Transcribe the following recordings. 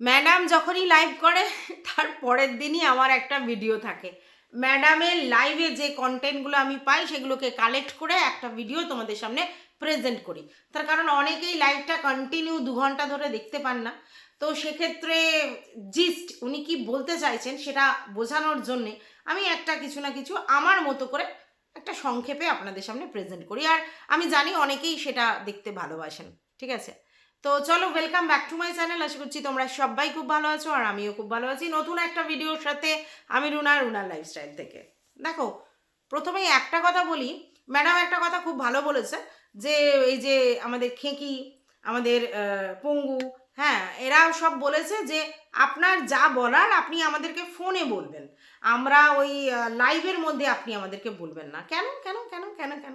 Madam যখনই live করে, তার পরের দিনই আমার একটা ভিডিও থাকে। ম্যাডামের লাইভে যে কন্টেন্টগুলো আমি পাই, সেগুলোকে কালেক্ট করে একটা ভিডিও তোমাদের সামনে প্রেজেন্ট করি। তার কারণ অনেকেই লাইভটা কন্টিনিউ দু ঘণ্টা ধরে দেখতে পান না। তো সেক্ষেত্রে জিস্ট উনি কি বলতে চাইছেন সেটা বোঝানোর জন্যে আমি একটা কিছু না কিছু আমার মতো করে একটা সংক্ষেপে আপনাদের সামনে প্রেজেন্ট করি। আর আমি জানি অনেকেই সেটা দেখতে ভালোবাসেন, ঠিক আছে? তো চলো welcome back to my channel আশা করছি তোমরা সবাই খুব ভালো আছো আর আমিও খুব ভালো আছি। নতুন একটা ভিডিওর সাথে আমি রুনা, রুনার লাইফস্টাইল থেকে। দেখো, প্রথমেই একটা কথা বলি। ম্যাডাম একটা কথা খুব ভালো বলেছে যে, এই যে আমাদের খেঁকি, আমাদের পঙ্গু হ্যাঁ এরা সব বলেছে যে, আপনার যা বলার আপনি আমাদেরকে ফোনে বলবেন। আমরা ওই লাইভের মধ্যে আপনি আমাদেরকে বলবেন না। কেন কেন কেন কেন কেন?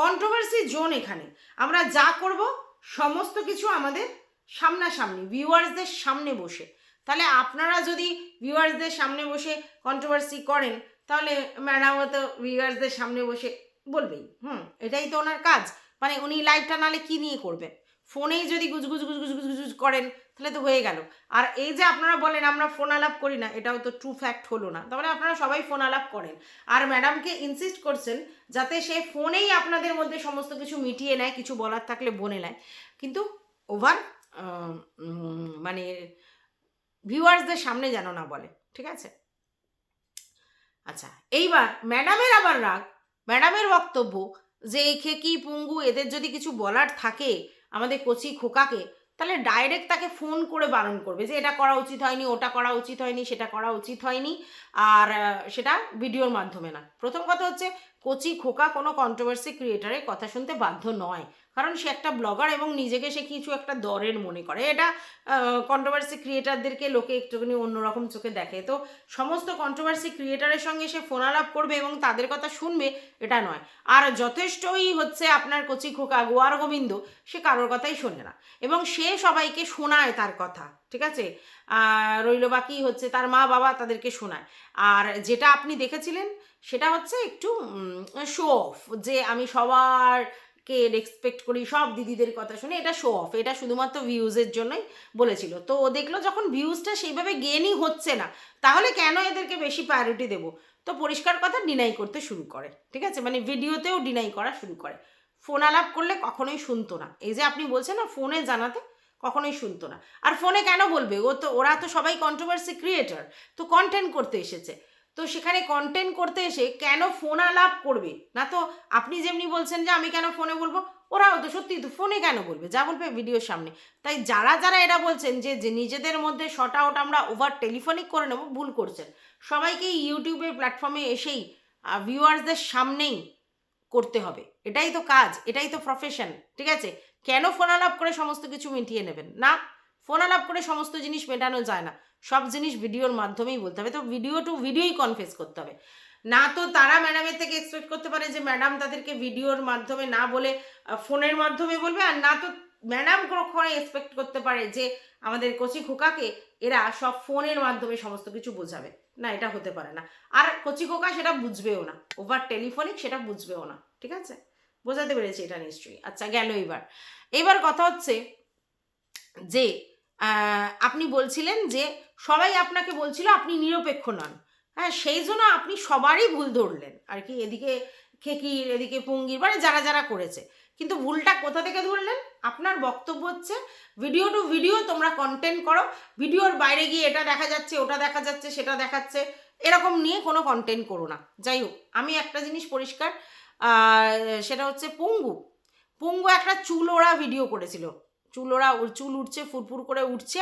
কন্ট্রোভার্সি জোন এখানে। আমরা যা করব সমস্ত কিছু আমাদের সামনাসামনি ভিউয়ার্সদের সামনে বসে। তাহলে আপনারা যদি ভিউয়ার্সদের সামনে বসে কন্ট্রোভার্সি করেন, তাহলে ম্যাডামও তো ভিউয়ার্সদের সামনে বসে বলবেই, হুম, এটাই তো ওনার কাজ। মানে উনি লাইভটা নালে কী নিয়ে করবেন? ফোনেই যদি গুজগুজ গুজগুজ গুজগুজ করেন তাহলে তো হয়ে গেল। আর এই যে আপনারা বলেন, আমরা ফোন আলাপ করি না, এটাও তো ট্রু ফ্যাক্ট হলো না। তাহলে আপনারা সবাই ফোন আলাপ করেন। আর ম্যাডামকে ইনসিস্ট করছেন যাতে সে ফোনেই আপনাদের মধ্যে সমস্ত কিছু মিটিয়ে নেয়, কিছু বলার থাকলে বনে নেয়। কিন্তু ওভার মানে ভিউয়ার্সদের সামনে যেন না বলে, ঠিক আছে? আচ্ছা এইবার ম্যাডামের আবার রাগ ম্যাডামের বক্তব্য যে এই খেকি পুঙ্গু? এদের যদি কিছু বলার থাকে, আমাদের কচি খোকাকে তাহলে ডাইরেক্ট তাকে ফোন করে বারণ করবে যে, এটা করা উচিত হয়নি, ওটা করা উচিত হয়নি, সেটা করা উচিত হয়নি। আর সেটা ভিডিওর মাধ্যমে না। প্রথম কথা হচ্ছে, কচি খোকা কোনো কন্ট্রোভার্সি ক্রিয়েটারের কথা শুনতে বাধ্য নয়। কারণ সে একটা ব্লগার এবং নিজেকে সে কিছু একটা দরের মনে করে। এটা কন্ট্রোভার্সি ক্রিয়েটারদেরকে লোকে একটুখানি অন্যরকম চোখে দেখে। তো সমস্ত কন্ট্রোভার্সি ক্রিয়েটারের সঙ্গে সে ফোন আলাপ করবে এবং তাদের কথা শুনবে, এটা নয়। আর যথেষ্টই হচ্ছে আপনার কচি খোকা গোয়ার গোবিন্দ, সে কারোর কথাই শোনে না। এবং সে সবাইকে শোনায় তার কথা, ঠিক আছে? রইল বাকি হচ্ছে তার মা বাবা তাদেরকে শোনায়। আর যেটা আপনি দেখেছিলেন, সেটা হচ্ছে একটু শো অফ যে আমি সবার কে রেসপেক্ট করি, সব দিদিদের কথা শুনে এটা শো অফ এটা শুধুমাত্র ভিউজের জন্যই বলেছিল। তো ও দেখল যখন ভিউজটা সেইভাবে গেনই হচ্ছে না, তাহলে কেন এদেরকে বেশি প্রায়োরিটি দেবো? তো পরিষ্কার কথা ডিনাই করতে শুরু করে, ঠিক আছে? মানে ভিডিওতেও ডিনাই করা শুরু করে। ফোন আলাপ করলে কখনোই শুনতো না। এই যে আপনি বলছেন না ফোনে জানাতে কখনোই শুনতো না। আর ফোনে কেন বলবে? ও তো, ওরা তো সবাই কন্ট্রোভার্সি ক্রিয়েটার তো কন্টেন্ট করতে এসেছে। তো সেখানে কন্টেন্ট করতে এসে কেন ফোন আলাপ করবে? না তো আপনি যেমনি বলছেন যে আমি কেন ফোনে বলব? ওরাও তো সত্যি তো ফোনে কেন বলবে? যা বলবে ভিডিওর সামনে। তাই যারা যারা এটা বলছেন যে যে নিজেদের মধ্যে শর্ট আউট আমরা ওভার টেলিফোনিক করে নেব, ভুল করছেন। সবাইকে ইউটিউবের প্ল্যাটফর্মে এসেই ভিউয়ার্সদের সামনেই করতে হবে। এটাই তো কাজ, এটাই তো প্রফেশন ঠিক আছে? কেন ফোন আলাপ করে সমস্ত কিছু মিটিয়ে নেবেন? না ফোন আলাপ করে সমস্ত জিনিস মেটানো যায় না। সব জিনিস ভিডিওর মাধ্যমেই বলতে হবে। তো ভিডিও টু ভিডিওই কনফেস করতে হবে। না তো তারা ম্যাডামের থেকে এক্সপেক্ট করতে পারে যে ম্যাডাম তাদেরকে ভিডিওর মাধ্যমে না বলে ফোনের মাধ্যমে বলবে, আর না তো ম্যাডাম কখনো এক্সপেক্ট করতে পারে যে আমাদের কচি খোকাকে এরা সব ফোনের মাধ্যমে সমস্ত কিছু বোঝাবে। না, এটা হতে পারে না। আর কচি খোকা সেটা বুঝবেও না। ওভার টেলিফোনিক সেটা বুঝবেও না। ঠিক আছে? বোঝাতে পেরেছি এটা নিশ্চয়ই। আচ্ছা গেল এবার। এবার কথা হচ্ছে যে আপনি বলছিলেন যে সবাই আপনাকে বলছিল আপনি নিরপেক্ষ নন। হ্যাঁ সেই জন্য আপনি সবারই ভুল ধরলেন। আর কি, এদিকে খেকির, এদিকে পুঙ্গির মানে যারা যারা করেছে। কিন্তু ভুলটা কোথা থেকে ধরলেন? আপনার বক্তব্য হচ্ছে ভিডিও টু ভিডিও তোমরা কন্টেন্ট করো। ভিডিওর বাইরে গিয়ে এটা দেখা যাচ্ছে, ওটা দেখা যাচ্ছে, সেটা দেখাচ্ছে। এরকম নিয়ে কোনো কন্টেন্ট করো না। যাই হোক, আমি একটা জিনিস পরিষ্কার সেটা হচ্ছে পঙ্গু। পঙ্গু একটা চুল ওড়া ভিডিও করেছিল। চুল ওড়া উড়- চুল উঠছে ফুরফুর করে উঠছে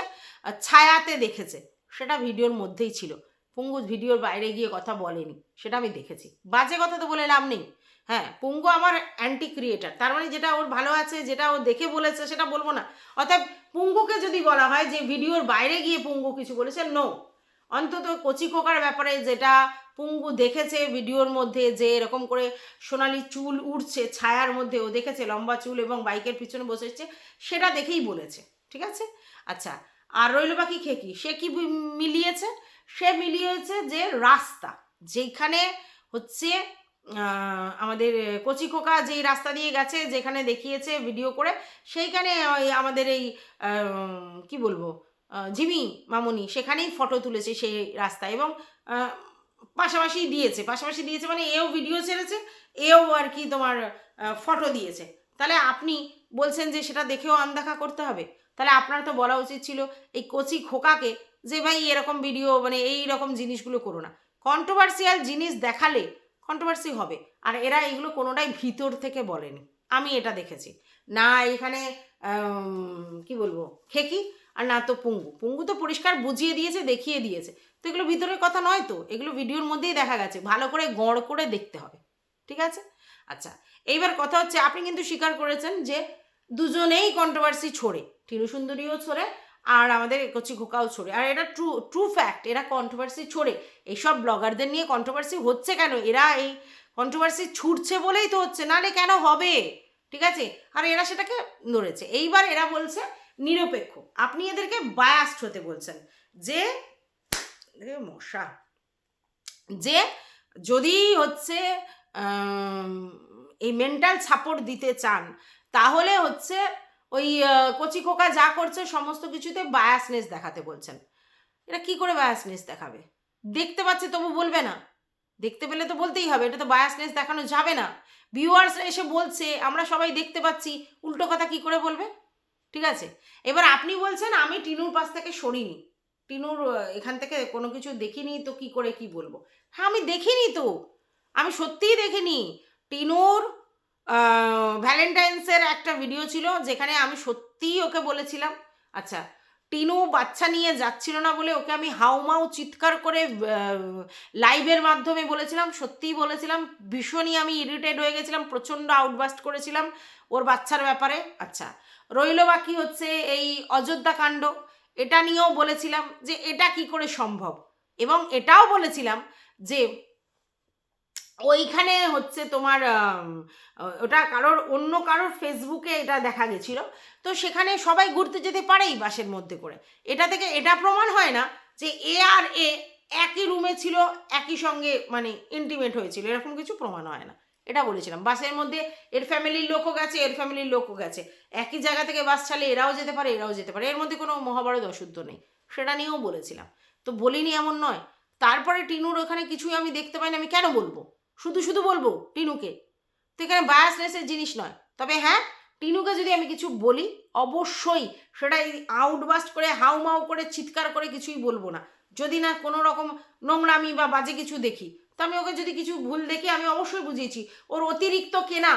ছায়াতে দেখেছে। সেটা ভিডিওর মধ্যেই ছিল। পঙ্গু ভিডিওর বাইরে গিয়ে কথা বলেনি। সেটা আমি দেখেছি। বাজে কথা তো বলে লাভ নেই। হ্যাঁ পঙ্গু আমার অ্যান্টি ক্রিয়েটার তার মানে যেটা ওর ভালো আছে, যেটা ও দেখে বলেছে, সেটা বলব না। অর্থাৎ পুঙ্গুকে যদি বলা হয় যে, ভিডিওর বাইরে গিয়ে পুঙ্গু কিছু বলেছে নো অন্তত কচি খোকার ব্যাপারে যেটা পুঙ্গু দেখেছে ভিডিওর মধ্যে যে এরকম করে সোনালি চুল উঠছে ছায়ার মধ্যে ও দেখেছে, লম্বা চুল এবং বাইকের পিছনে বসে বসেছে সেটা দেখেই বলেছে, ঠিক আছে? আচ্ছা আর রইল বাকি খেকি সে কি মিলিয়েছে? সে মিলিয়েছে যে রাস্তা, যেখানে হচ্ছে আমাদের কচি খোকা যেই রাস্তা দিয়ে গেছে, যেখানে দেখিয়েছে ভিডিও করে, সেইখানে আমাদের এই কি বলব? ঝিমি মামুনি, সেখানেই ফটো তুলেছে সেই রাস্তায় এবং পাশাপাশি দিয়েছে। পাশাপাশি দিয়েছে মানে এও ভিডিও ছেড়েছে, এও আর কি তোমার ফটো দিয়েছে। তাহলে আপনি বলছেন যে সেটা দেখেও আনদেখা করতে হবে? তাহলে আপনার তো বলা উচিত ছিল এই কচি খোকাকে যে ভাই এরকম ভিডিও মানে এই রকম জিনিসগুলো করো না। কন্ট্রোভার্সিয়াল জিনিস দেখালে কন্ট্রোভার্সি হবে। আর এরা এগুলো কোনোটাই ভিতর থেকে বলেনি। আমি এটা দেখেছি। না এখানে কি বলব? খেকি? আর না তো পুঙ্গু। পুঙ্গু তো পরিষ্কার বুঝিয়ে দিয়েছে, দেখিয়ে দিয়েছে। তো এগুলো ভিতরের কথা নয় তো? এগুলো ভিডিওর মধ্যেই দেখা গেছে। ভালো করে গড় করে দেখতে হবে। ঠিক আছে? আচ্ছা এইবার কথা হচ্ছে, আপনি কিন্তু স্বীকার করেছেন যে দুজনেই কন্ট্রোভার্সি ছোড়ে। টিনু সুন্দরীও ছোড়ে আর আমাদের কচি খোকাও ছোড়ে। আর এটা ট্রু ট্রু ফ্যাক্ট এরা কন্ট্রোভার্সি ছোড়ে। এইসব ব্লগারদের নিয়ে কন্ট্রোভার্সি হচ্ছে কেন? এরা এই কন্ট্রোভার্সি ছুটছে বলেই তো হচ্ছে নালে কেন হবে? ঠিক আছে? আর এরা সেটাকে ধরেছে। এইবার এরা বলছে নিরপেক্ষ। আপনি এদেরকে বায়াস্ট হতে বলছেন। যে মশা। যে, যদি হচ্ছে এই মেন্টাল সাপোর্ট দিতে চান, তাহলে হচ্ছে ওই কচি খোকা যা করছে, সমস্ত কিছুতে বায়াসনেস দেখাতে বলছেন। এটা কি করে বায়াসনেস দেখাবে? দেখতে পাচ্ছে তবু বলবে না। দেখতে পেলে তো বলতেই হবে, এটা তো বায়াসনেস দেখানো যাবে না। ভিউয়ার্সরা এসে বলছে, আমরা সবাই দেখতে পাচ্ছি, উল্টো কথা কি করে বলবে? ঠিক আছে? এবার আপনি বলছেন, আমি টিনুর পাশ থেকে সরিনি। টিনুর এখান থেকে কোনো কিছু দেখিনি, তো কি করে কি বলব? হ্যাঁ আমি দেখিনি তো। আমি সত্যিই দেখিনি। টিনুর ভ্যালেন্টাইন্সের একটা ভিডিও ছিল, যেখানে আমি সত্যিই ওকে বলেছিলাম আচ্ছা টিনু বাচ্চা নিয়ে যাচ্ছিল না বলে ওকে আমি হাউমাউ চিৎকার করে লাইভের মাধ্যমে বলেছিলাম, সত্যিই বলেছিলাম। ভীষণই আমি ইরিটেড হয়ে গেছিলাম, প্রচণ্ড আউটবাস্ট করেছিলাম ওর বাচ্চার ব্যাপারে। আচ্ছা রইল বাকি হচ্ছে এই অযোধ্যা কাণ্ড? এটা নিয়েও বলেছিলাম যে এটা কি করে সম্ভব? এবং এটাও বলেছিলাম যে ওইখানে হচ্ছে তোমার ওটা কারোর, অন্য কারোর ফেসবুকে এটা দেখা গেছিল। তো সেখানে সবাই ঘুরতে যেতে পারেই বাসের মধ্যে করে। এটা থেকে এটা প্রমাণ হয় না যে এ আর এ একই রুমে ছিল, একই সঙ্গে মানে ইন্টিমেট হয়েছিল। এরকম কিছু প্রমাণ হয় না। এটা বলেছিলাম। বাসের মধ্যে এর ফ্যামিলির লোকও গেছে, এর ফ্যামিলির লোকও গেছে। একই জায়গা থেকে বাস চালে এরাও যেতে পারে, এরাও যেতে পারে। এর মধ্যে কোনো মহাভারত অশুদ্ধ নেই, সেটা নিয়েও বলেছিলাম। তো বলিনি এমন নয়। তারপরে টিনুর ওখানে কিছুই আমি দেখতে পাইনি, আমি কেন বলব? শুধু শুধু বলব টিনুকে। তো এখানে বায়াসনেসের জিনিস নয়। তবে হ্যাঁ টিনুকে যদি আমি কিছু বলি, অবশ্যই সেটা আউটবাস্ট করে, হাউমাউ করে, চিৎকার করে কিছুই বলব না। যদি না কোনো রকম নোংরামি বা বাজে কিছু দেখি তো আমি ওকে যদি কিছু ভুল দেখি আমি অবশ্যই বুঝিয়েছি। ওর অতিরিক্ত কেনা,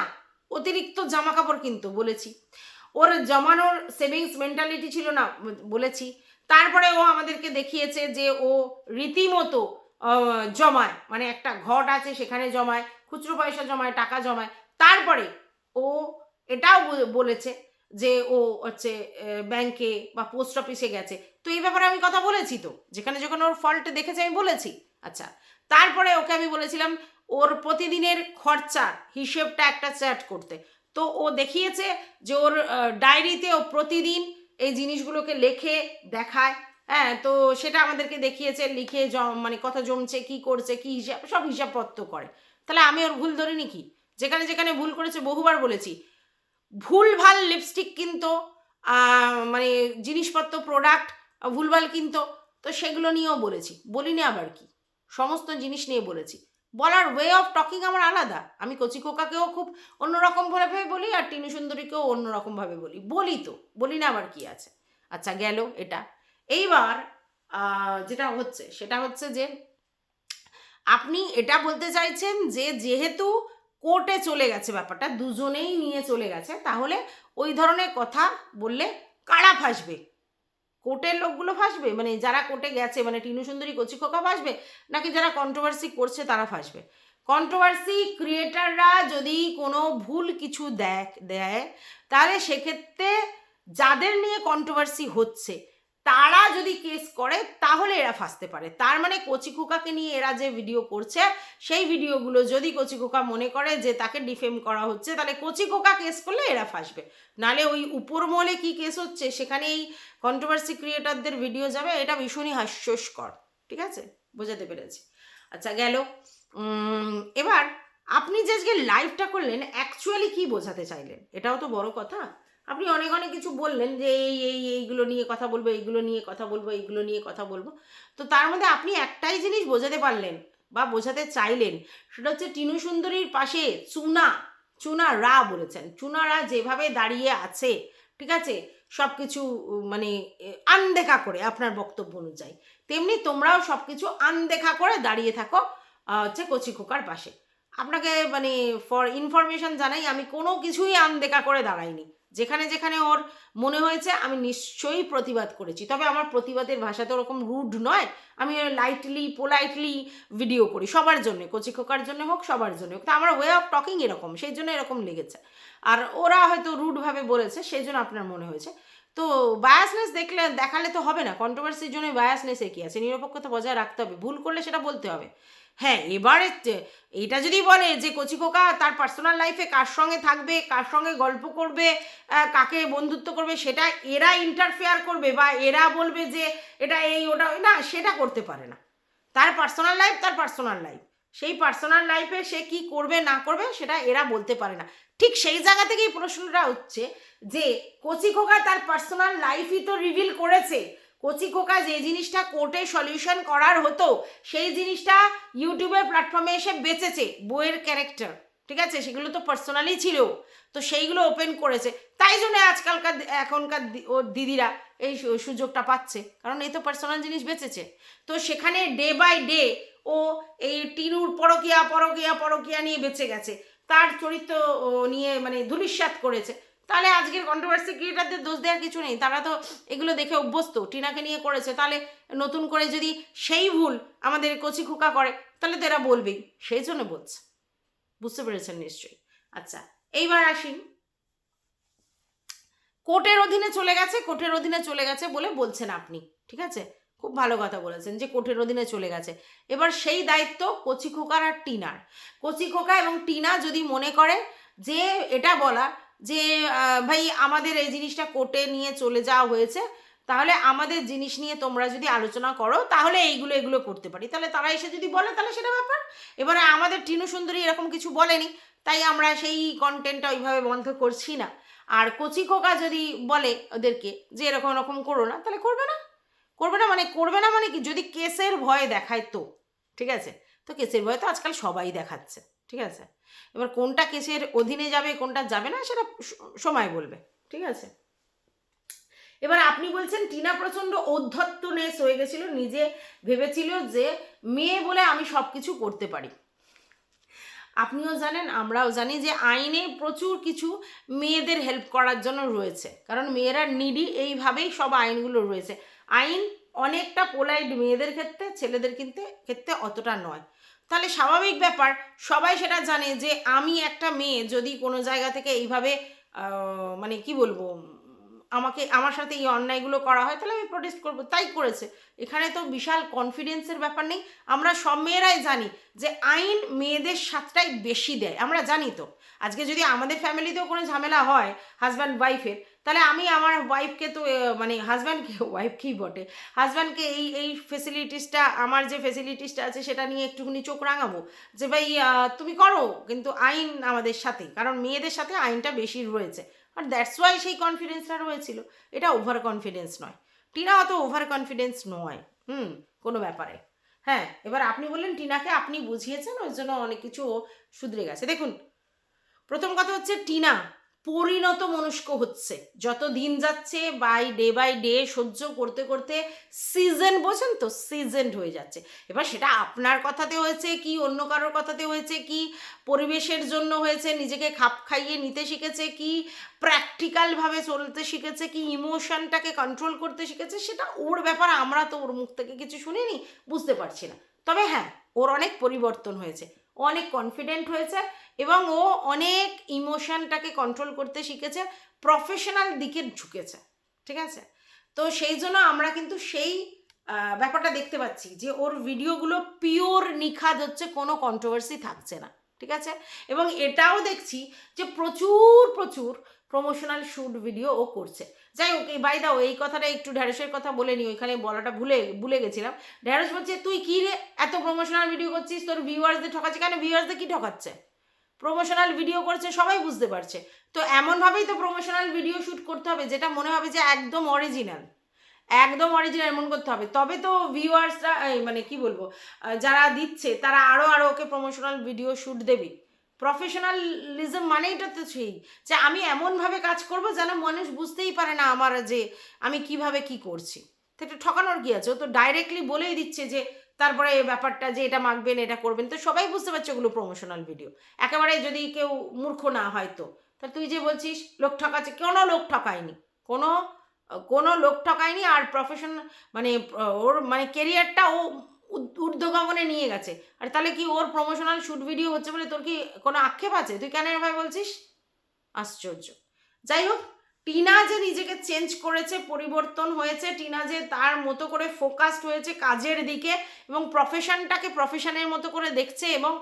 অতিরিক্ত জামা কাপড় কিন্তু বলেছি। ওর জমানোর সেভিংস মেন্টালিটি ছিল না, বলেছি। তারপরে ও আমাদেরকে দেখিয়েছে যে ও রীতিমতো জমায়। মানে একটা ঘট আছে সেখানে জমায়, খুচরো পয়সা জমায়, টাকা জমায়। তারপরে ও এটাও বলেছে যে ও হচ্ছে ব্যাংকে বা পোস্ট অফিসে গেছে। তো এই ব্যাপারে আমি কথা বলেছি তো। যেখানে যখন ওর ফল্ট দেখেছে আমি বলেছি। আচ্ছা তারপরে ওকে আমি বলেছিলাম, ওর প্রতিদিনের খরচা, হিসেবটা একটা চ্যাট করতে। তো ও দেখিয়েছে যে ওর ডায়েরিতে ও প্রতিদিন এই জিনিসগুলোকে লেখে, দেখায়। হ্যাঁ তো সেটা আমাদেরকে দেখিয়েছে, লিখে মানে কত জমছে, কি করছে, কি হিসাব, সব হিসাবপত্র করে। তাহলে আমি ওর ভুল ধরিনি কি? যেখানে যেখানে ভুল করেছে, বহুবার বলেছি। ভুল ভালো লিপস্টিক কিনতো মানে জিনিসপত্র প্রোডাক্ট ভুলভাল কিনতো, তো সেগুলো নিয়েও বলেছি। বলিনি আবার কি? সমস্ত জিনিস নিয়ে বলেছি। বলার ওয়ে অফ টকিং আমার আলাদা। আমি কচি খোকাকেও খুব অন্যরকমভাবে বলি আর টিনু সুন্দরীকেও অন্যরকমভাবে বলি। বলি তো, বলি না আবার কি আছে? আচ্ছা গেল এটা। এইবার যেটা হচ্ছে, সেটা হচ্ছে যে আপনি এটা বলতে চাইছেন যে যেহেতু কোর্টে চলে গেছে ব্যাপারটা, দুজনেই নিয়ে চলে গেছে, তাহলে ওই ধরনের কথা বললে কারা ফাঁসবে? কোর্টের লোকগুলো ফাঁসবে? মানে যারা কোর্টে গেছে মানে টিনু সুন্দরী, কচি খোকা ফাঁসবে? নাকি যারা কন্ট্রোভার্সি করছে তারা ফাঁসবে? কন্ট্রোভার্সি ক্রিয়েটাররা যদি কোনো ভুল কিছু দেয় দেয়, তাহলে সেক্ষেত্রে যাদের নিয়ে কন্ট্রোভার্সি হচ্ছে তারা যদি কেস করে, তাহলে এরা ফাঁসতে পারে। তার মানে কচি খোকাকে নিয়ে এরা যে ভিডিও করছে, সেই ভিডিওগুলো যদি কচি খোকা মনে করে যে তাকে ডিফেম করা হচ্ছে, তাহলে কচি খোকা কেস করলে এরা ফাঁসবে। নালে ওই উপর মহলে কি কেস হচ্ছে সেখানে এই কন্ট্রোভার্সি ক্রিয়েটারদের ভিডিও যাবে, এটা ভীষণই হাস্যস্কর, ঠিক আছে? বোঝাতে পেরেছি। আচ্ছা গেল। এবার আপনি যে আজকে লাইভটা করলেন অ্যাকচুয়ালি কি বোঝাতে চাইলেন? এটাও তো বড় কথা। আপনি অনেক অনেক কিছু বললেন যে এই এই, এইগুলো নিয়ে কথা বলব, এইগুলো নিয়ে কথা বলব, এইগুলো নিয়ে কথা বলব। তো তার মধ্যে আপনি একটাই জিনিস বোঝাতে পারলেন বা বোঝাতে চাইলেন, সেটা হচ্ছে টিনু সুন্দরীর পাশে চুনা চুনা রা বলেছেন। চুনা রা যেভাবে দাঁড়িয়ে আছে, ঠিক আছে? সব কিছু মানে আনদেখা করে আপনার বক্তব্য অনুযায়ী। তেমনি তোমরাও সব কিছু আনদেখা করে দাঁড়িয়ে থাকো হচ্ছে কচি খোকার পাশে। আপনাকে মানে ফর ইনফরমেশন জানাই, আমি কোনো কিছুই আনদেখা করে দাঁড়াইনি। যেখানে যেখানে ওর মনে হয়েছে, আমি নিশ্চয়ই প্রতিবাদ করেছি। তবে আমার প্রতিবাদের ভাষা তো ওরকম রুড নয়। আমি লাইটলি পোলাইটলি ভিডিও করি। সবার জন্য, কচি খোকার জন্য হোক, সবার জন্য হোক। তা আমার ওয়ে অফ টকিং এরকম, সেই জন্য এরকম লেগেছে। আর ওরা হয়তো রুডভাবে বলেছে, সেই জন্য আপনার মনে হয়েছে। তো বায়াসনেস দেখলে, দেখালে তো হবে না। কন্ট্রোভার্সির জন্য বায়াসনেসে কি আছে? নিরপেক্ষতা বজায় রাখতে হবে। ভুল করলে সেটা বলতে হবে। হ্যাঁ এবারে এটা যদি বলে যে কচি খোকা তার পার্সোনাল লাইফে কার সঙ্গে থাকবে, কার সঙ্গে গল্প করবে কাকে বন্ধুত্ব করবে, সেটা এরা ইন্টারফেয়ার করবে বা এরা বলবে যে এটা এই, ওটা, না, সেটা করতে পারে না। তার পার্সোনাল লাইফ তার পার্সোনাল লাইফ সেই পার্সোনাল লাইফে সে কি করবে, না করবে, সেটা এরা বলতে পারে না। ঠিক সেই জায়গা থেকেই প্রশ্নটা হচ্ছে যে কচি খোকা তার পার্সোনাল লাইফই তো রিভিল করেছে। কচি খোকা যে জিনিসটা কোর্টে সলিউশন করার হতো, সেই জিনিসটা ইউটিউবের প্ল্যাটফর্মে এসে বেঁচেছে বইয়ের ক্যারেক্টার ঠিক আছে? সেগুলো তো পার্সোনালি ছিল, তো সেইগুলো ওপেন করেছে। তাই জন্য আজকালকার এখনকার ওর দিদিরা এই সুযোগটা পাচ্ছে, কারণ এই তো পার্সোনাল জিনিস বেঁচেছে। তো সেখানে ডে বাই ডে ও এই টিনুর পরকিয়া পরকিয়া পরকিয়া নিয়ে বেঁচে গেছে। তার চরিত্র নিয়ে মানে ধুলিস্বাত করেছে। তাহলে আজকের কন্ট্রোভার্সি ক্রিয়েটারদের দোষ দেওয়ার কিছু নেই। তারা তো এগুলো দেখে অভ্যস্ত, টিনাকে নিয়ে করেছে। তাহলে নতুন করে যদি সেই ভুল আমাদের কচি খোকা করে, তাহলে তো এরা বলবেই। সেই জন্য বলছে। বুঝতে পেরেছেন নিশ্চয়ই। আচ্ছা এইবার আসিন কোর্টের অধীনে চলে গেছে, কোর্টের অধীনে চলে গেছে বলে বলছেন আপনি, ঠিক আছে? খুব ভালো কথা বলেছেন যে কোর্টের অধীনে চলে গেছে। এবার সেই দায়িত্ব কচি খোকার আর টিনার। কচি খোকা এবং টিনা যদি মনে করে যে এটা বলা যে ভাই আমাদের এই জিনিসটা কোর্টে নিয়ে চলে যাওয়া হয়েছে, তাহলে আমাদের জিনিস নিয়ে তোমরা যদি আলোচনা করো, তাহলে এইগুলো, এগুলো করতে পারি। তাহলে তারা এসে যদি বলে, তাহলে সেটা ব্যাপার। এবারে আমাদের টিনু সুন্দরী এরকম কিছু বলেনি, তাই আমরা সেই কন্টেন্টটা ওইভাবে বন্ধ করছি না। আর কচি খোকা যদি বলে ওদেরকে যে, এরকম এরকম করো না, তাহলে করবে না। করবে না মানে করবে না মানে কি? যদি কেসের ভয় দেখায় তো, ঠিক আছে? তো কেসের ভয় তো আজকাল সবাই দেখাচ্ছে। ঠিক আছে? এবার কোনটা কেসের অধীনে যাবে, কোনটা যাবে না, সেটা সময় বলবে, ঠিক আছে? এবার আপনি বলছেন, টিনা প্রচণ্ড ঔদ্ধত্যনেস হয়ে গেছিল, নিজে ভেবেছিল যে মেয়ে বলে আমি সব কিছু করতে পারি। আপনিও জানেন, আমরাও জানি যে আইনে প্রচুর কিছু মেয়েদের হেল্প করার জন্য রয়েছে, কারণ মেয়েরা নিডি এইভাবেই সব আইনগুলো রয়েছে। আইন অনেকটা পোলাইড মেয়েদের ক্ষেত্রে, ছেলেদের কিন্তু, ক্ষেত্রে অতটা নয়। তাহলে স্বাভাবিক ব্যাপার, সবাই সেটা জানে যে আমি একটা মেয়ে যদি কোনো জায়গা থেকে এইভাবে মানে কি বলব, আমাকে, আমার সাথে এই অন্যায়গুলো করা হয়, তাহলে আমি প্রোটেস্ট করব। তাই করেছে। এখানে তো বিশাল কনফিডেন্সের ব্যাপার নেই। আমরা সব মেয়েরাই জানি যে আইন মেয়েদের সাথটাই বেশি দেয়। আমরা জানি তো। আজকে যদি আমাদের ফ্যামিলিতেও কোনো ঝামেলা হয় হাজব্যান্ড ওয়াইফের তাহলে আমি আমার ওয়াইফকে তো মানে হাজব্যান্ডকে ওয়াইফকেই বটে। হাজব্যান্ডকে এই এই ফেসিলিটিসটা আমার যে ফেসিলিটিসটা আছে সেটা নিয়ে একটুখানি চোখ রাঙাবো। যে ভাই তুমি করো, কিন্তু আইন আমাদের সাথে, কারণ মেয়েদের সাথে আইনটা বেশি রয়েছে। আর দ্যাটস ওয়াই সেই কনফিডেন্সটা রয়েছিল। এটা ওভার কনফিডেন্স নয়। টিনা অত ওভার কনফিডেন্স নয়। হুম, কোনো ব্যাপারে। হ্যাঁ এবার আপনি বললেন টিনাকে আপনি বুঝিয়েছেন, ওই জন্য অনেক কিছু শুধরে গেছে। দেখুন, প্রথম কথা হচ্ছে টিনা পরিণত মনস্ক হচ্ছে। যত দিন যাচ্ছে বাই ডে বাই ডে সহ্য করতে করতে সিজন বোঝেন তো সিজেন্ড হয়ে যাচ্ছে। এবার সেটা আপনার কথাতে হয়েছে কি, অন্য কারোর কথাতে হয়েছে কি, পরিবেশের জন্য হয়েছে, নিজেকে খাপ খাইয়ে নিতে শিখেছে কি প্র্যাকটিক্যালভাবে চলতে শিখেছে কি ইমোশনটাকে কন্ট্রোল করতে শিখেছে, সেটা ওর ব্যাপার, আমরা তো ওর মুখ থেকে কিছু শুনিনি, বুঝতে পারছি না। তবে হ্যাঁ ওর অনেক পরিবর্তন হয়েছে, অনেক কনফিডেন্ট হয়েছে এবং ও অনেক ইমোশনটাকে কন্ট্রোল করতে শিখেছে প্রফেশনাল দিকে ঝুঁকেছে, ঠিক আছে? তো সেই জন্য আমরা কিন্তু সেই ব্যাপারটা দেখতে পাচ্ছি যে ওর ভিডিওগুলো পিওর নিখাদ হচ্ছে, কোনো কন্ট্রোভার্সি থাকছে না, ঠিক আছে? এবং এটাও দেখছি যে প্রচুর প্রচুর প্রমোশনাল শ্যুট ভিডিও ও করছে। যাই হোক, এই বাই দাও এই কথাটা একটু ঢ্যাঁড়সের কথা বলে নি ওইখানে বলাটা ভুলে ভুলে গেছিলাম। ঢ্যাঁড়স বলছে, তুই কী রে? এত প্রমোশনাল ভিডিও করছিস? তোর ভিউয়ার্সদের ঠকাচ্ছে কেন? ভিউয়ার্সদের কী ঠকাচ্ছে? প্রমোশনাল ভিডিও করছে, সবাই বুঝতে পারছে। তো এমনভাবেই তো প্রমোশনাল ভিডিও শ্যুট করতে হবে, যেটা মনে হবে যে একদম অরিজিনাল একদম অরিজিনাল এমন করতে হবে। তবে তো ভিউয়ার্সরা মানে কি বলব যারা দিচ্ছে, তারা আরও আরও ওকে প্রমোশনাল ভিডিও শ্যুট দেবে। প্রফেশনালিজম মানেইটা তো সেই, যে আমি এমনভাবে কাজ করব যেন মানুষ বুঝতেই পারে না আমার যে আমি কীভাবে কি করছি। তো এটা ঠকানোর কি আছে? ও তো ডাইরেক্টলি বলেই দিচ্ছে যে তারপরে এই ব্যাপারটা যে এটা মাখবেন, এটা করবেন, তো সবাই বুঝতে পারছে ওগুলো প্রমোশনাল ভিডিও একেবারে যদি কেউ মূর্খ না হয় তো। তা তুই যে বলছিস, লোক ঠকাচ্ছে, কোনো লোক ঠকায়নি। কোনো কোনো লোক ঠকায়নি আর প্রফেশন মানে ওর মানে কেরিয়ারটা ও ঊর্ধ্বগমনে নিয়ে গেছে। আর তাহলে কি ওর প্রমোশনাল শ্যুট ভিডিও হচ্ছে বলে তোর কি কোনো আক্ষেপ আছে? তুই কেন এভাবে বলছিস? আশ্চর্য। যাই হোক টিনা যে নিজেকে চেঞ্জ করেছে, পরিবর্তন হয়েছে, টিনা যে তার মতো করে ফোকাসড হয়েছে কাজের দিকে এবং প্রফেশনটাকে প্রফেশনের মতো করে দেখছে এবং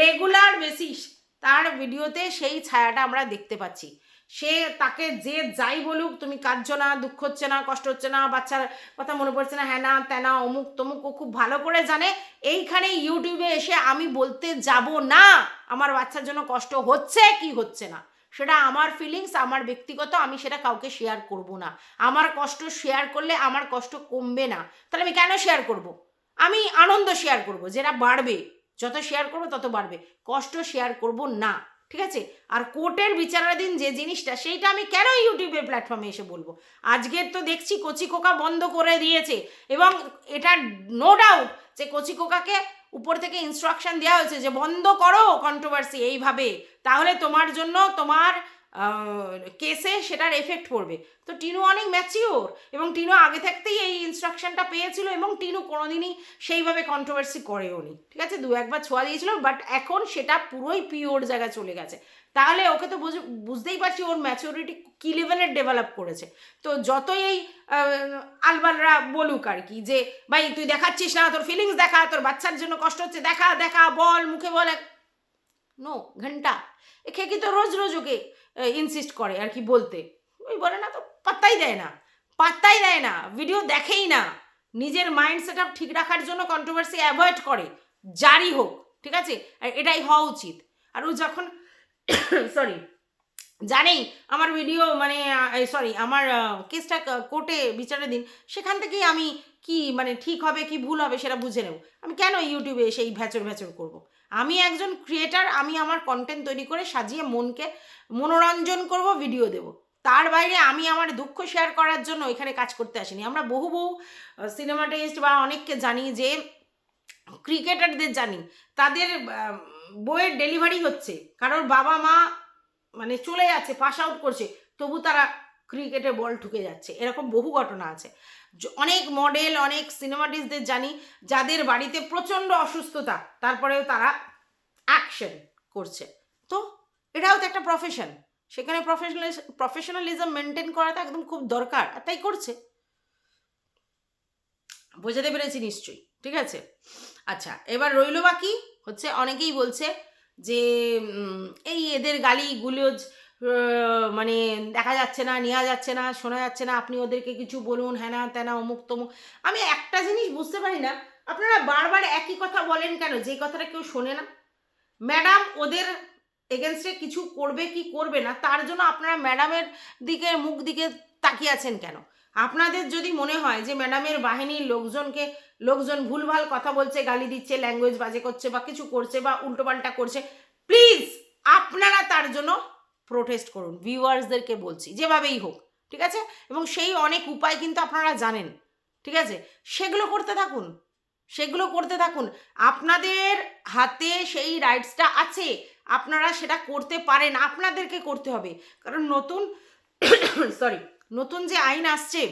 রেগুলার বেসিস তার ভিডিওতে সেই ছায়াটা আমরা দেখতে পাচ্ছি। সে তাকে যে যাই বলুক, তুমি কাঁদছো না, দুঃখ হচ্ছে না, কষ্ট হচ্ছে না, বাচ্চার কথা মনে পড়ছে না হ্যাঁ না অমুক তমুক, ও খুব ভালো করে জানে, এইখানে ইউটিউবে এসে আমি বলতে যাব না, আমার বাচ্চার জন্য কষ্ট হচ্ছে কি হচ্ছে না। সেটা আমার ফিলিংস আমার ব্যক্তিগত, আমি সেটা কাউকে শেয়ার করব না। আমার কষ্ট শেয়ার করলে আমার কষ্ট কমবে না। তাহলে আমি কেন শেয়ার করব? আমি আনন্দ শেয়ার করব, যেটা বাড়বে। যত শেয়ার করব, তত বাড়বে। কষ্ট শেয়ার করব না, ঠিক আছে? আর কোর্টের বিচারাধীন যে জিনিসটা, সেইটা আমি কেন ইউটিউবের প্ল্যাটফর্মে এসে বলব? আজকের তো দেখছি কচি কোকা বন্ধ করে দিয়েছে। এবং এটা নো ডাউট যে কচি কোকাকে উপর থেকে ইনস্ট্রাকশন দেওয়া হয়েছে যে বন্ধ করো কন্ট্রোভার্সি এইভাবে। তাহলে তোমার জন্য তোমার কেসে সেটার এফেক্ট পড়বে। তো টিনু অনেক ম্যাচিওর এবং টিনু আগে থাকতেই এই ইনস্ট্রাকশনটা পেয়েছিল এবং টিনু কোনোদিনই সেইভাবে কন্ট্রোভার্সি করেও নি ঠিক আছে? দু একবার ছোঁয়া দিয়েছিল বাট এখন সেটা পুরোই পিওর জায়গায় চলে গেছে। তাহলে ওকে তো বুঝ- বুঝতেই পারছি ওর ম্যাচিওরিটি কী লেভেলের ডেভেলপ করেছে। তো যতই এই আলবালরা বলুক আর কি যে, ভাই, তুই দেখাচ্ছিস না, তোর ফিলিংস দেখা, তোর বাচ্চার জন্য কষ্ট হচ্ছে, দেখা দেখা, বল, মুখে বল। নো ঘণ্টা। খেকি তো রোজ রোজ ওকে ইনসিস্ট করে আর কি বলতে। ওই বলে না তো, পাত্তাই দেয় না। পাত্তাই দেয় না। ভিডিও দেখেই না। নিজের মাইন্ড সেট আপ ঠিক রাখার জন্য কন্ট্রোভার্সি অ্যাভয়েড করে। জারি হোক, ঠিক আছে? আর এটাই হওয়া উচিত। আর ও যখন সরি জানেই আমার ভিডিও মানে সরি আমার কেসটা কোর্টে বিচারের দিন, সেখান থেকেই আমি কি মানে ঠিক হবে, কি ভুল হবে সেটা বুঝে নেব। আমি কেন ইউটিউবে এসে এই ভ্যাচর ভ্যাচর করব। আমি একজন ক্রিয়েটার আমি আমার কন্টেন্ট তৈরি করে সাজিয়ে মনকে মনোরঞ্জন করব ভিডিও দেব। তার বাইরে আমি আমার দুঃখ শেয়ার করার জন্য এখানে কাজ করতে আসিনি। আমরা বহু বহু সিনেমাটিস্ট বা অনেককে জানি যে ক্রিকেটারদের জানি। তাদের বইয়ের ডেলিভারি হচ্ছে। কারোর বাবা মা মানে চলে যাচ্ছে পাস আউট করছে, তবু তারা ক্রিকেটে বল ঢুকে যাচ্ছে। এরকম বহু ঘটনা আছে। অনেক মডেল অনেক সিনেমাটিস্টদের জানি, যাদের বাড়িতে প্রচণ্ড অসুস্থতা, তারপরেও তারা অ্যাকশন করছে। তো এটাও তো একটা প্রফেশন সেখানে প্রফেশনাল প্রফেশনালিজম মেনটেন করা তো একদম খুব দরকার তাই করছে। বোঝাতে পেরেছি নিশ্চয়ই, ঠিক আছে? আচ্ছা এবার রইল বাকি হচ্ছে অনেকেই বলছে যে এই এদের গালি গুলোজ মানে দেখা যাচ্ছে না, নেওয়া যাচ্ছে না, শোনা যাচ্ছে না, আপনি ওদেরকে কিছু বলুন হ্যানা ত্যানা অমুক, তমুক। আমি একটা জিনিস বুঝতে পারি না, আপনারা বারবার একই কথা বলেন কেন? যে কথাটা কেউ শোনে না। ম্যাডাম ওদের এগেনস্টে কিছু করবে কি করবে না, তার জন্য আপনারা ম্যাডামের দিকে, মুখ দিকে তাকিয়ে আছেন কেন? আপনাদের যদি মনে হয় যে ম্যাডামের বাহিনীর লোকজনকে, লোকজন ভুলভাল কথা বলছে, গালি দিচ্ছে ল্যাঙ্গুয়েজ বাজে করছে বা কিছু করছে বা উল্টোপাল্টা করছে প্লিজ আপনারা তার জন্য প্রোটেস্ট করুন। ভিউয়ার্সদেরকে বলছি, যেভাবেই হোক, ঠিক আছে? এবং সেই অনেক উপায় কিন্তু আপনারা জানেন, ঠিক আছে? সেগুলো করতে থাকুন, সেগুলো করতে থাকুন। আপনাদের হাতে সেই রাইটসটা আছে, আপনারা সেটা করতে পারেন, আপনাদেরকে করতে হবে। কারণ নতুন সরি নতুন যে আইন আসছে,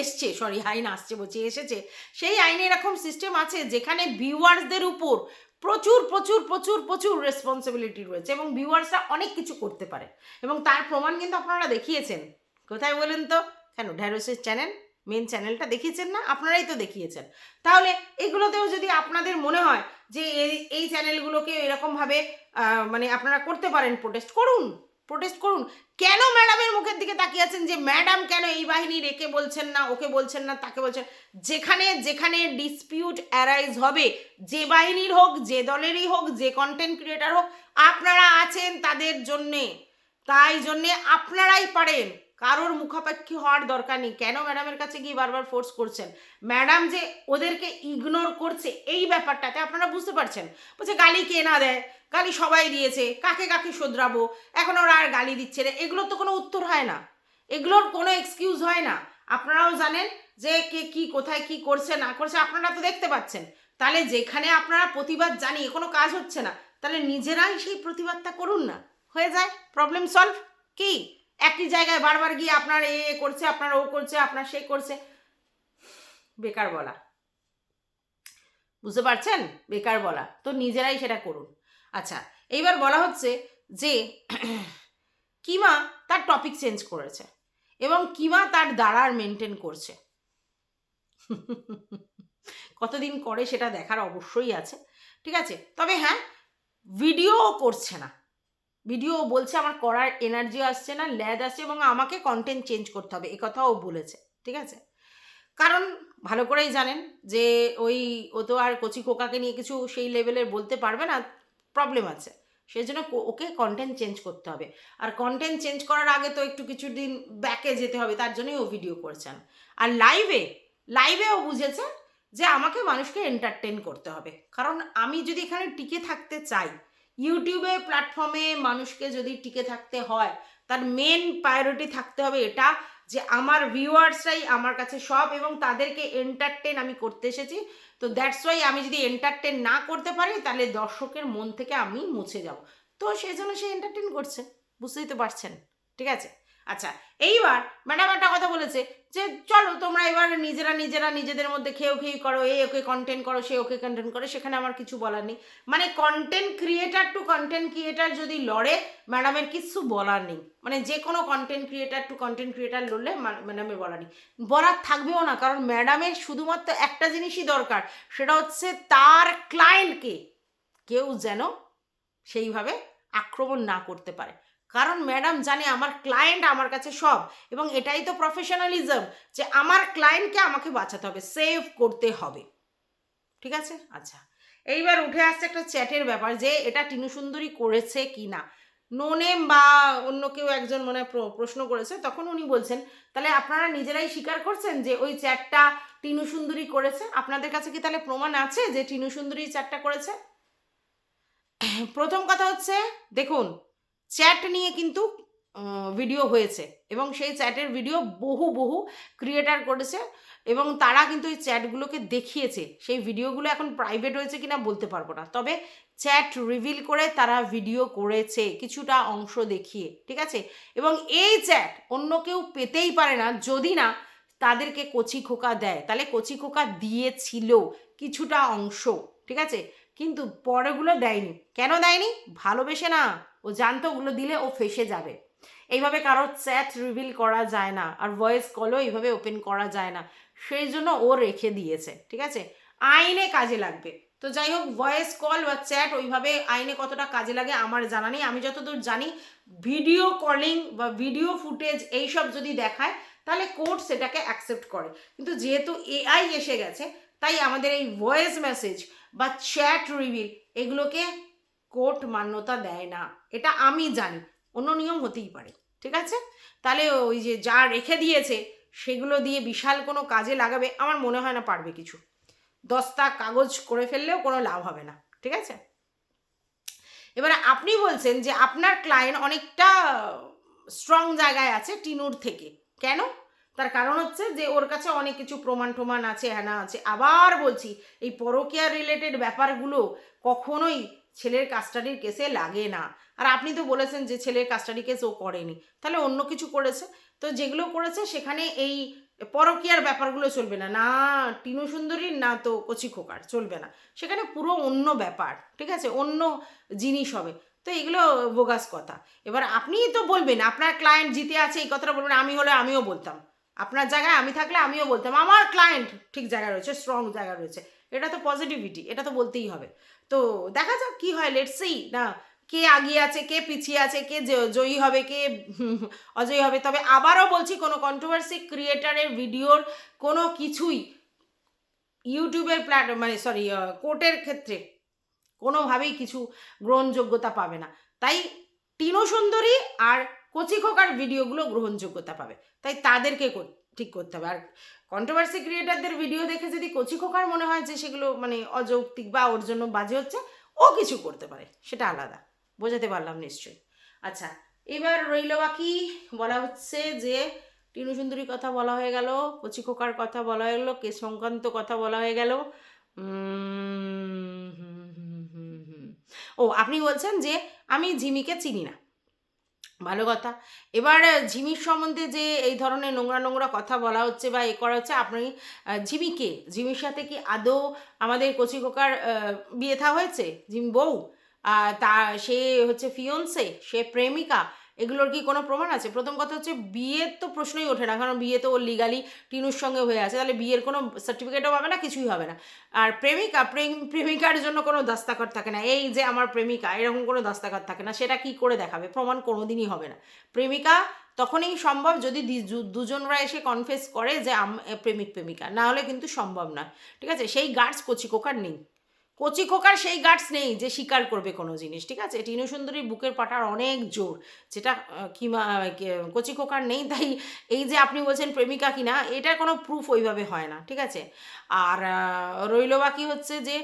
এসছে সরি আইন আসছে বলছি, এসেছে, সেই আইনে এরকম সিস্টেম আছে যেখানে ভিউয়ার্সদের উপর প্রচুর প্রচুর প্রচুর প্রচুর রেসপন্সিবিলিটি রয়েছে এবং ভিউয়ার্সরা অনেক কিছু করতে পারে। এবং তার প্রমাণ কিন্তু আপনারা দেখিয়েছেন। কোথায় বলেন তো? কেন? ঢ্যাঁড়সের চ্যানেল মেন চ্যানেলটা দেখিয়েছেন না? আপনারাই তো দেখিয়েছেন। তাহলে এগুলোতেও যদি আপনাদের মনে হয় যে এই এই চ্যানেলগুলোকে এরকমভাবে মানে আপনারা করতে পারেন প্রোটেস্ট করুন। প্রোটেস্ট করুন। কেন ম্যাডামের মুখের দিকে তাকিয়ে আছেন যে ম্যাডাম কেন এই বাহিনী রেখে বলছেন না, ওকে বলছেন না, তাকে বলছেন যেখানে যেখানে ডিসপিউট অ্যারাইজ হবে, যে বাহিনীর হোক, যে দলেরই হোক, যে কন্টেন্ট ক্রিয়েটার হোক, আপনারা আছেন তাদের জন্যে। তাই জন্যে আপনারাই পারেন। কারোর মুখাপেক্ষী হওয়ার দরকার নেই। কেন ম্যাডামের কাছে গিয়ে বারবার ফোর্স করছেন? ম্যাডাম যে ওদেরকে ইগনোর করছে, এই ব্যাপারটাতে আপনারা বুঝতে পারছেন। বলছে, গালি কে না দেয়? গালি সবাই দিয়েছে, কাকে কাকে শোধরাবো? এখন ওরা আর গালি দিচ্ছে না। এগুলোর তো কোনো উত্তর হয় না। এগুলোর কোনো এক্সকিউজ হয় না। আপনারাও জানেন যে কে কি, কোথায় কি করছে, না করছে, আপনারা তো দেখতে পাচ্ছেন। তাহলে যেখানে আপনারা প্রতিবাদ জানিয়ে কোনো কাজ হচ্ছে না, তাহলে নিজেরাই সেই প্রতিবাদটা করুন না। হয়ে যায়? প্রবলেম সলভ কি? একই জায়গায় বারবার গিয়ে আপনার এ এ করছে, আপনার ও করছে, আপনার সে করছে। বেকার বলা। বুঝতে পারছেন? বেকার বলা। তো নিজেরাই সেটা করুন। আচ্ছা এইবার বলা হচ্ছে যে কিমা তার টপিক চেঞ্জ করেছে এবং কিমা তার দাঁড়ার মেনটেন করছে। কতদিন করে সেটা দেখার অবশ্যই আছে, ঠিক আছে? তবে হ্যাঁ ভিডিও করছে না। ভিডিও বলছে আমার করার এনার্জি আসছে না, ল্যাদ আসছে এবং আমাকে কন্টেন্ট চেঞ্জ করতে হবে, এ কথাও বলেছে, ঠিক আছে? কারণ ভালো করেই জানেন যে ওই ও তো আর কচি খোকাকে নিয়ে কিছু সেই লেভেলের বলতে পারবে না প্রবলেম আছে। সেই জন্য ওকে কন্টেন্ট চেঞ্জ করতে হবে। আর কন্টেন্ট চেঞ্জ করার আগে তো একটু কিছু দিন ব্যাকে যেতে হবে, তার জন্যই ও ভিডিও করছেন আর লাইভে লাইভে ও বুঝেছে যে আমাকে মানুষকে এন্টারটেন করতে হবে। কারণ আমি যদি এখানে টিকে থাকতে চাই, ইউটিউবে প্ল্যাটফর্মে মানুষকে যদি টিকে থাকতে হয়, তার মেন প্রায়োরিটি থাকতে হবে এটা যে আমার ভিউয়ার্সরাই আমার কাছে সব এবং তাদেরকে এন্টারটেন আমি করতে এসেছি। তো দ্যাটস ওয়াই আমি যদি এন্টারটেন না করতে পারি, তাহলে দর্শকের মন থেকে আমি মুছে যাব। তো সেই জন্য সে এন্টারটেন করছে, বুঝতেই তো পারছেন, ঠিক আছে? আচ্ছা এইবার ম্যাডাম একটা কথা বলেছে যে, চলো তোমরা এবার নিজেরা নিজেরা নিজেদের মধ্যে খেয়েও খেয়ে করো, এই ওকে কন্টেন্ট করো, সে ওকে কন্টেন্ট করো, সেখানে আমার কিছু বলার নেই। মানে content creator to content creator যদি লড়ে ম্যাডামের কিছু বলার নেই। মানে যে কোনো content creator to content creator লড়লে ম্যাডামের বলার নেই। বলার থাকবেও না, কারণ ম্যাডামের শুধুমাত্র একটা জিনিসই দরকার, সেটা হচ্ছে তার ক্লায়েন্টকে কেউ যেন সেইভাবে আক্রমণ না করতে পারে। কারণ ম্যাডাম জানে আমার ক্লায়েন্ট আমার কাছে সব এবং এটাই তো প্রফেশনালিজম যে আমার ক্লায়েন্টকে আমাকে বাঁচাতে হবে সেভ করতে হবে। ঠিক আছে? আচ্ছা। এইবার উঠে আসছে একটা চ্যাটের ব্যাপার যে এটা টিনু সুন্দরী করেছে কি না? নোনেম বা অন্য কেউ একজন মনে প্র- প্রশ্ন করেছে, তখন উনি বলছেন, তাহলে আপনারা নিজেরাই স্বীকার করছেন যে ওই চ্যাটটা টিনু সুন্দরী করেছে? আপনাদের কাছে কি তাহলে প্রমাণ আছে যে টিনু সুন্দরী চ্যাটটা করেছে? প্রথম কথা হচ্ছে, দেখুন চ্যাট নিয়ে কিন্তু ভিডিও হয়েছে। এবং সেই চ্যাটের ভিডিও বহু বহু ক্রিয়েটার করেছে এবং তারা কিন্তু এই চ্যাটগুলোকে দেখিয়েছে। সেই ভিডিওগুলো এখন প্রাইভেট হয়েছে কিনা বলতে পারব না। তবে চ্যাট রিভিল করে তারা ভিডিও করেছে, কিছুটা অংশ দেখিয়ে, ঠিক আছে? এবং এই চ্যাট অন্য কেউ পেতেই পারে না, যদি না তাদেরকে কচি খোকা দেয়। তাহলে কচি খোকা দিয়েছিল কিছুটা অংশ, ঠিক আছে? কিন্তু পরেগুলো দেয়নি। কেন দেয়নি? ভালোবেসে না। ও জানতো ওগুলো দিলে ও ফেসে যাবে। এইভাবে কারোর চ্যাট রিভিল করা যায় না আর ভয়েস কলও এইভাবে ওপেন করা যায় না। সেই জন্য ও রেখে দিয়েছে, ঠিক আছে? আইনে কাজে লাগবে। তো যাই হোক, ভয়েস কল বা চ্যাট ওইভাবে আইনে কতটা কাজে লাগে আমার জানা নেই। আমি যতদূর জানি, ভিডিও কলিং বা ভিডিও ফুটেজ এইসব যদি দেখায়, তাহলে কোর্ট সেটাকে অ্যাকসেপ্ট করে। কিন্তু যেহেতু এআই এসে গেছে, তাই আমাদের এই ভয়েস মেসেজ বা চ্যাট রিভিল এগুলোকে কোর্ট মান্যতা দেয় না। এটা আমি জানি। অন্য নিয়ম হতেই পারে। ঠিক আছে? তাহলে ওই যে যা রেখে দিয়েছে, সেগুলো দিয়ে বিশাল কোনো কাজে লাগাবে, আমার মনে হয় না পারবে কিছু। দস্তা কাগজ করে ফেললেও কোনো লাভ হবে না। ঠিক আছে? এবারে আপনি বলছেন যে আপনার ক্লায়েন্ট অনেকটা স্ট্রং জায়গায় আছে টিনুর থেকে। কেন? তার কারণ হচ্ছে যে ওর কাছে অনেক কিছু প্রমাণ টমাণ আছে, হ্যানা আছে। আবার বলছি, এই পরকিয়া রিলেটেড ব্যাপারগুলো কখনোই ছেলের কাস্টাডির কেসে লাগে না। আর আপনি তো বলেছেন যে ছেলের কাস্টাডি কেস ও করেনি। তাহলে অন্য কিছু করেছে? তো যেগুলো করেছে সেখানে এই পরকীয়ার ব্যাপারগুলো চলবে না। না টিনু সুন্দরীর না তো কচি খোকার, চলবে না। সেখানে পুরো অন্য ব্যাপার, ঠিক আছে? অন্য জিনিস হবে। তো এগুলো বোগাস কথা। এবার আপনিই তো বলবেন, আপনার ক্লায়েন্ট জিতে আছে, এই কথাটা বলবেন, আমি হলে আমিও বলতাম। আপনার জায়গায় আমি থাকলে আমিও বলতাম। আমার ক্লায়েন্ট ঠিক জায়গায় রয়েছে স্ট্রং জায়গায় রয়েছে। এটা তো পজিটিভিটি এটা তো বলতেই হবে। তো দেখা যাক কি হয় লেটস সেই না, কে আগিয়ে আছে, কে পিছিয়ে আছে, কে জয়ী হবে, কে অজয়ী হবে। তবে আবারও বলছি, কোনো কন্ট্রোভার্সি ক্রিয়েটারের ভিডিওর কোনো কিছুই ইউটিউবের প্ল্যাট মানে সরি কোর্টের ক্ষেত্রে কোনোভাবেই কিছু গ্রহণযোগ্যতা পাবে না। তাই টিনো সুন্দরী আর কচি খোকার ভিডিওগুলো গ্রহণযোগ্যতা পাবে। তাই তাদেরকে কর- ঠিক করতে হবে। আর কন্ট্রোভার্সি ক্রিয়েটারদের ভিডিও দেখে যদি কচি খোকার মনে হয় যে সেগুলো মানে অযৌক্তিক বা ওর জন্য বাজে হচ্ছে, ও কিছু করতে পারে, সেটা আলাদা। বোঝাতে পারলাম নিশ্চয়ই। আচ্ছা এবার রইল বাকি, বলা হচ্ছে যে টিনু সুন্দরীর কথা বলা হয়ে গেল, কচি খোকার কথা বলা হয়ে গেল কে সংক্রান্ত কথা বলা হয়ে গেল। ও, আপনি বলছেন যে আমি ঝিমিকে চিনি না। ভালো কথা। এবার ঝিমির সম্বন্ধে যে এই ধরনের নোংরা নোংরা কথা বলা হচ্ছে বা এ করা হচ্ছে, আপনি ঝিমিকে, ঝিমির সাথে কি আদৌ আমাদের কচি কোকার বিয়ে থা হয়েছে? ঝিম বউ? তা, সে হচ্ছে ফিয়ন্সে সে প্রেমিকা এগুলোর কি কোনো প্রমাণ আছে? প্রথম কথা হচ্ছে বিয়ের তো প্রশ্নই ওঠে না, কারণ বিয়ে তো ওর লিগালি টিনুর সঙ্গে হয়ে আছে, তাহলে বিয়ের কোনো সার্টিফিকেটও পাবে না, কিছুই হবে না। আর প্রেমিকা, প্রেম, প্রেমিকার জন্য কোনো দাস্তাখত থাকে না, এই যে আমার প্রেমিকা, এরকম কোনো দাস্তাখত থাকে না, সেটা কি করে দেখাবে? প্রমাণ কোনোদিনই হবে না। প্রেমিকা তখনই সম্ভব যদি দুজনরা এসে কনফেস করে যে প্রেমিক, প্রেমিকা, না হলে কিন্তু সম্ভব না ঠিক আছে? সেই গার্ডস কচি কোকার নেই। কচি খোকার সেই গার্ডস নেই যে স্বীকার করবে কোনো জিনিস, ঠিক আছে? টিনু সুন্দরীর বুকের পাটার অনেক জোর, যেটা কিমা কচি খোকার নেই, তাই এই যে আপনি বলছেন প্রেমিকা কিনা, এটার কোনো প্রুফ ওইভাবে হয় না, ঠিক আছে? আর রইল বাকি হচ্ছে যে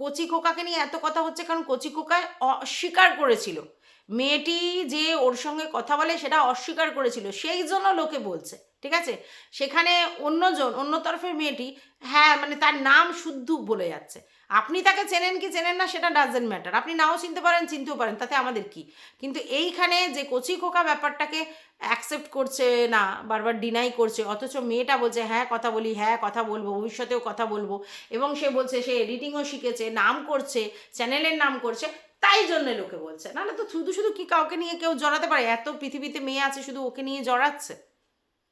কচি খোকাকে নিয়ে এত কথা হচ্ছে কারণ কচি খোকা অস্বীকার করেছিল। মেয়েটি যে ওর সঙ্গে কথা বলে সেটা অস্বীকার করেছিল, সেই জন্য লোকে বলছে, ঠিক আছে? সেখানে অন্যজন, অন্য তরফের মেয়েটি হ্যাঁ মানে তার নাম শুদ্ধ বলে যাচ্ছে। আপনি তাকে চেনেন কি চেনেন না সেটা ডাজেন্ট ম্যাটার আপনি নাও চিনতে পারেন, চিনতেও পারেন, তাতে আমাদের কি? কিন্তু এইখানে যে কচি খোকা ব্যাপারটাকে অ্যাকসেপ্ট করছে না, বারবার ডিনাই করছে, অথচ মেয়েটা বলছে হ্যাঁ কথা বলি হ্যাঁ কথা বলব, ভবিষ্যতেও কথা বলব, এবং সে বলছে, সে এডিটিংও শিখেছে, নাম করছে চ্যানেলের নাম করছে তাই জন্য লোকে বলছে। নাহলে তো শুধু শুধু কি কাউকে নিয়ে কেউ জড়াতে পারে? এত পৃথিবীতে মেয়ে আছে, শুধু ওকে নিয়ে জড়াচ্ছে?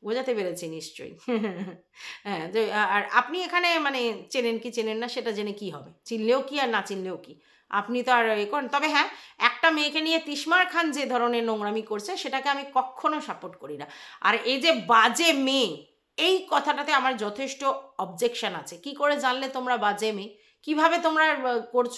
বোঝাতে পেরেছি নিশ্চয়ই। হ্যাঁ যে আর আপনি এখানে মানে চেনেন কি চেনেন না, সেটা জেনে কি হবে? চিনলেও কি আর না চিনলেও কি? আপনি তো আর এ করেন। তবে হ্যাঁ একটা মেয়েকে নিয়ে তিসমার খান যে ধরনের নোংরামি করছে, সেটাকে আমি কখনো সাপোর্ট করি না। আর এই যে বাজে মেয়ে, এই কথাটাতে আমার যথেষ্ট অবজেকশন আছে। কি করে জানলে তোমরা বাজে মেয়ে? কীভাবে তোমরা করছ,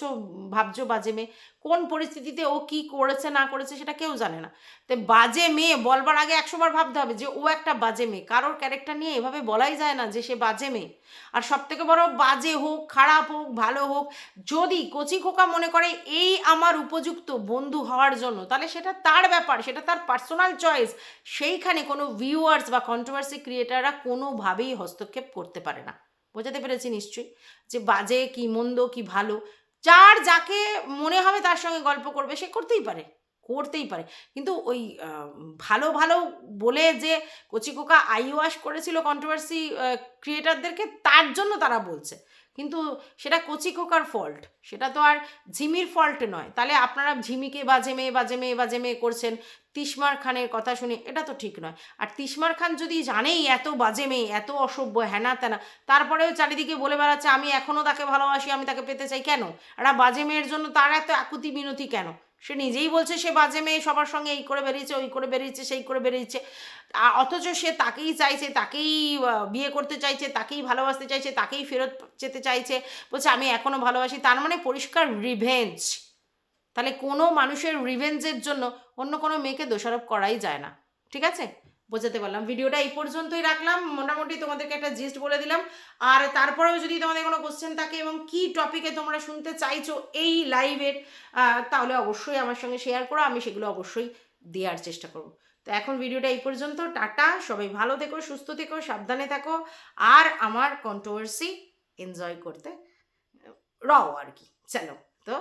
ভাবছ বাজে মেয়ে? কোন পরিস্থিতিতে ও কি করেছে, না করেছে সেটা কেউ জানে না। তো বাজে মেয়ে বলবার আগে একশোবার ভাবতে হবে যে ও একটা বাজে মেয়ে। কারোর ক্যারেক্টার নিয়ে এভাবে বলাই যায় না যে সে বাজে মেয়ে। আর সব থেকে বড় বাজে হোক, খারাপ হোক, ভালো হোক, যদি কচি খোকা মনে করে এই আমার উপযুক্ত বন্ধু হওয়ার জন্য, তাহলে সেটা তার ব্যাপার, সেটা তার পার্সোনাল চয়েস সেইখানে কোনো ভিউয়ার্স বা কন্ট্রোভার্সি ক্রিয়েটাররা কোনোভাবেই হস্তক্ষেপ করতে পারে না। বোঝাতে পেরেছি নিশ্চয়ই যে বাজে কি মন্দ কি ভালো, যার যাকে মনে হবে তার সঙ্গে গল্প করবে সে করতেই পারে করতেই পারে। কিন্তু ওই ভালো ভালো বলে যে কচিকোকা আই ওয়াশ করেছিল কন্ট্রোভার্সি ক্রিয়েটারদেরকে তার জন্য তারা বলছে। কিন্তু সেটা কচিকোকার ফল্ট সেটা তো আর ঝিমির ফল্ট নয়। তাহলে আপনারা ঝিমিকে বাজে মেয়ে বাজে মেয়ে বাজে মেয়ে করছেন, তিসমার খানের কথা শুনে এটা তো ঠিক নয়। আর তিসমার খান যদি জানেই এত বাজে মেয়ে এত অসভ্য হ্যানা ত্যানা তারপরেও চারিদিকে বলে বেড়াচ্ছে, আমি এখনও তাকে ভালোবাসি, আমি তাকে পেতে চাই কেন? একটা বাজে মেয়ের জন্য তার এত আকুতি মিনতি কেন? সে নিজেই বলছে সে বাজে মেয়ে, সবার সঙ্গে এই করে বেরিয়েছে, ওই করে বেরিয়েছে, সেই করে বেরিয়েছে। অথচ সে তাকেই চাইছে, তাকেই বিয়ে করতে চাইছে, তাকেই ভালোবাসতে চাইছে, তাকেই ফেরত যেতে চাইছে। বলছে, আমি এখনও ভালোবাসি। তার মানে পরিষ্কার রিভেঞ্জ তাহলে কোনো মানুষের রিভেঞ্জের জন্য অন্য কোনো মেয়েকে দোষারোপ করাই যায় না। ঠিক আছে? বোঝাতে পারলাম। ভিডিওটা এই পর্যন্তই রাখলাম। মোটামুটি তোমাদেরকে একটা জিস্ট বলে দিলাম। আর তারপরেও যদি তোমাদের কোনো কোশ্চেন থাকে এবং কি টপিকে তোমরা শুনতে চাইছো এই লাইভের তাহলে অবশ্যই আমার সঙ্গে শেয়ার করো। আমি সেগুলো অবশ্যই দেওয়ার চেষ্টা করব। তো এখন ভিডিওটা এই পর্যন্ত। টাটা। সবাই ভালো থেকো, সুস্থ থেকো, সাবধানে থাকো। আর আমার কন্ট্রোভার্সি এনজয় করতে রও আর কি। চলো, তো